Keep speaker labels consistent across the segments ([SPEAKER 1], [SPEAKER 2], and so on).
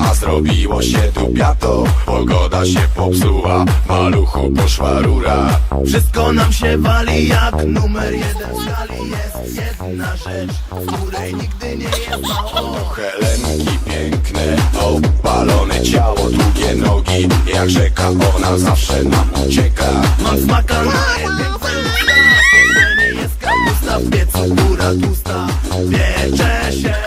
[SPEAKER 1] A zrobiło się tu piato Pogoda się popsuła Maluchu poszła rura.
[SPEAKER 2] Wszystko nam się wali jak numer jeden w skali Jest jedna rzecz, której nigdy nie jest mało
[SPEAKER 1] Helenki piękne Opalone ciało, długie nogi. Jak rzeka ona zawsze nam ucieka.
[SPEAKER 2] Mam smaka na usta Nie jest kapusta w piecu, góra Piecze się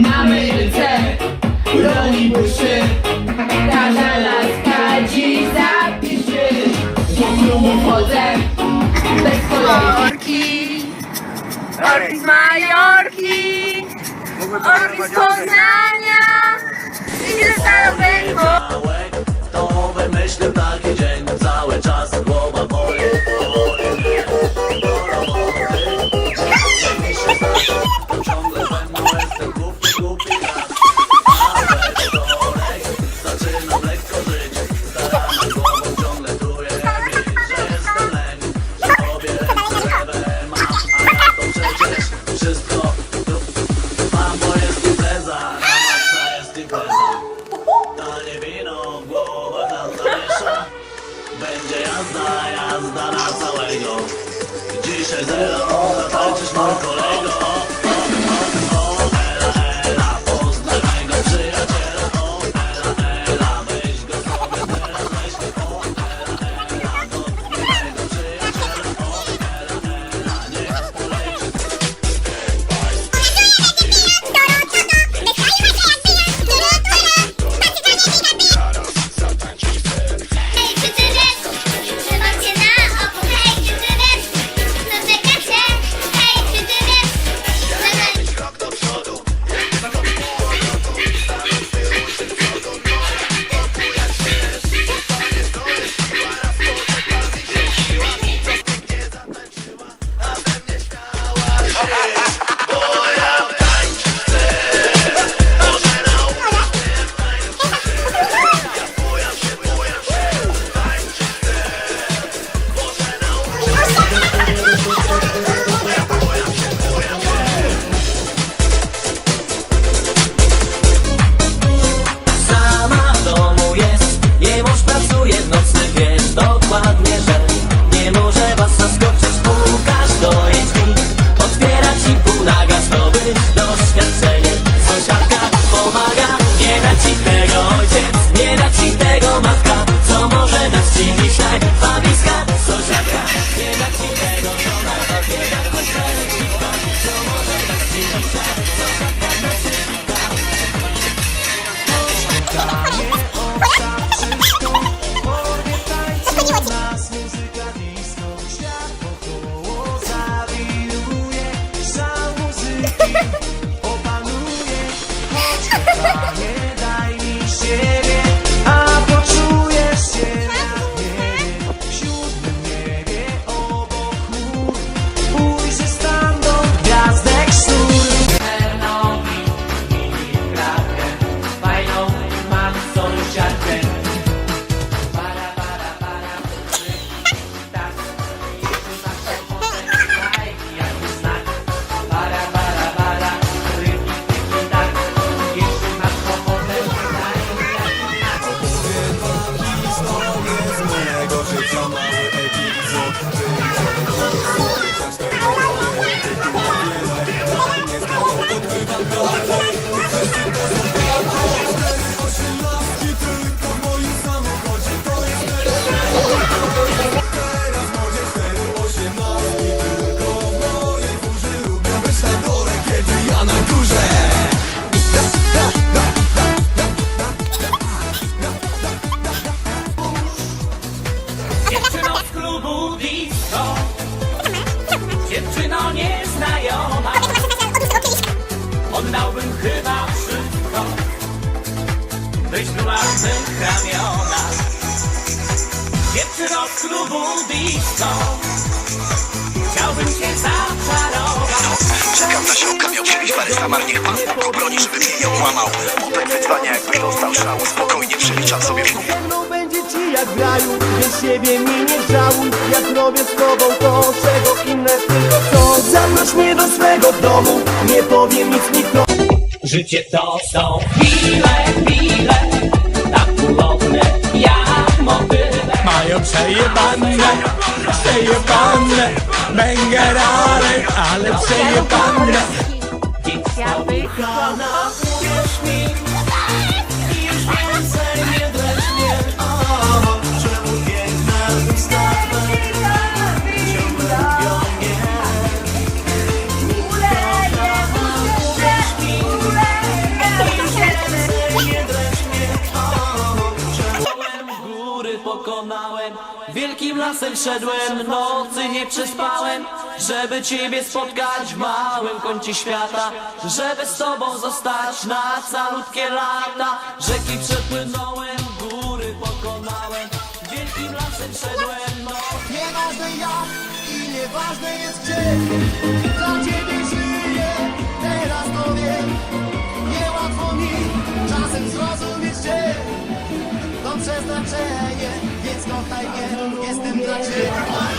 [SPEAKER 3] Na
[SPEAKER 4] myjce roli buszy Każda laska dziś zapiszy Do klubu wchodzę bez kolei
[SPEAKER 5] Orki! Z Majorki! Orki z Poznania! I ze Starobęku!
[SPEAKER 6] To wymyślił taki dzień Cały czas głowa jazda, na całego. Dzisiaj zero, zatańczysz mój kolego
[SPEAKER 3] disco Dziewczyno nieznajoma. Oddałbym chyba wszystko. Byś była w mych ramionach Dziewczyno z klubu disco Chciałbym cię zaczarować.
[SPEAKER 7] Czekam na siołka, miał przyjść Barystamar, niech pan Bóg go broni, żeby mnie nie łamał. Mopek wyzwania, jakby dostał szału, spokojnie przeliczam sobie w głowie
[SPEAKER 2] Mną będzie ci jak w raju, więc siebie mi nie żałuj Jak robię z tobą to, czego inne tylko chcą. Zaproś mnie do swego domu, nie powiem nic nikomu
[SPEAKER 3] Życie to są chwile, chwile Tak ulotne jak motyle Mają przejebane, przejebane Bęgerale, ale przejebane.
[SPEAKER 6] Chciałbyś
[SPEAKER 3] Kochana, uwierz mi Wielkim lasem szedłem, nocy nie przespałem Żeby ciebie spotkać w małym kącie świata Żeby z tobą zostać na calutkie lata. Rzeki przepłynąłem, góry pokonałem Wielkim lasem szedłem, no.
[SPEAKER 2] Nieważne jak i nieważne jest gdzie Dla ciebie więc kochaj mnie Jestem dla ciebie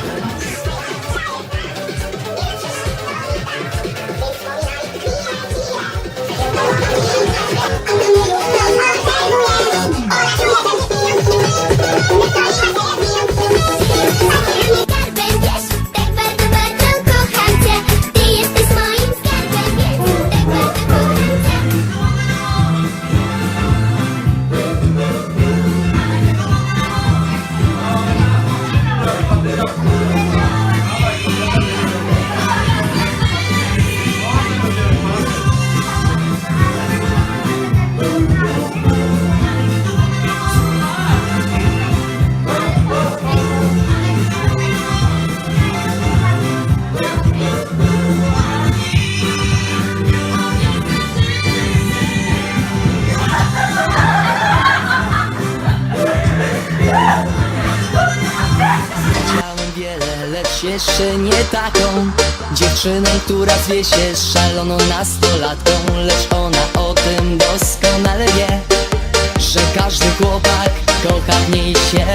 [SPEAKER 8] jeszcze nie taką Dziewczyną, która zwie się szaloną nastolatką Lecz ona o tym doskonale wie Że każdy chłopak kocha w niej się